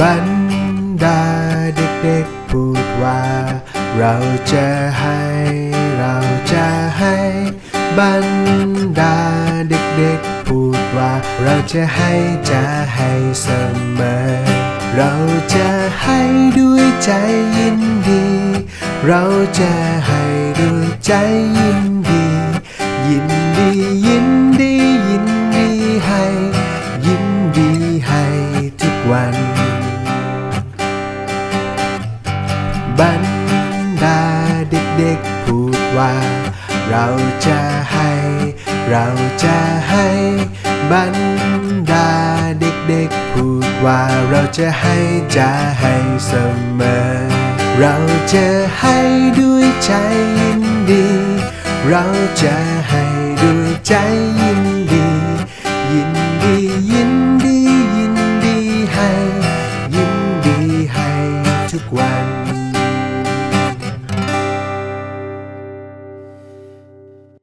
บรรดาเด็กๆพูดว่า เราจะให้ เราจะให้บรรดาเด็กๆพูดว่า เราจะให้จะให้เสมอ เราจะให้ด้วยใจยินดี เราจะให้ด้วยใจยินดี ยินดี ตาเด็กๆพูดว่า เราจะให้ เราจะให้บรรดาเด็กๆพูดว่าเราจะให้จะให้เสมอ เราจะให้ด้วยใจยินดี เราจะให้ด้วยใจยินดี ยินดียินดียินดีให้ ยินดีให้ทุกวัน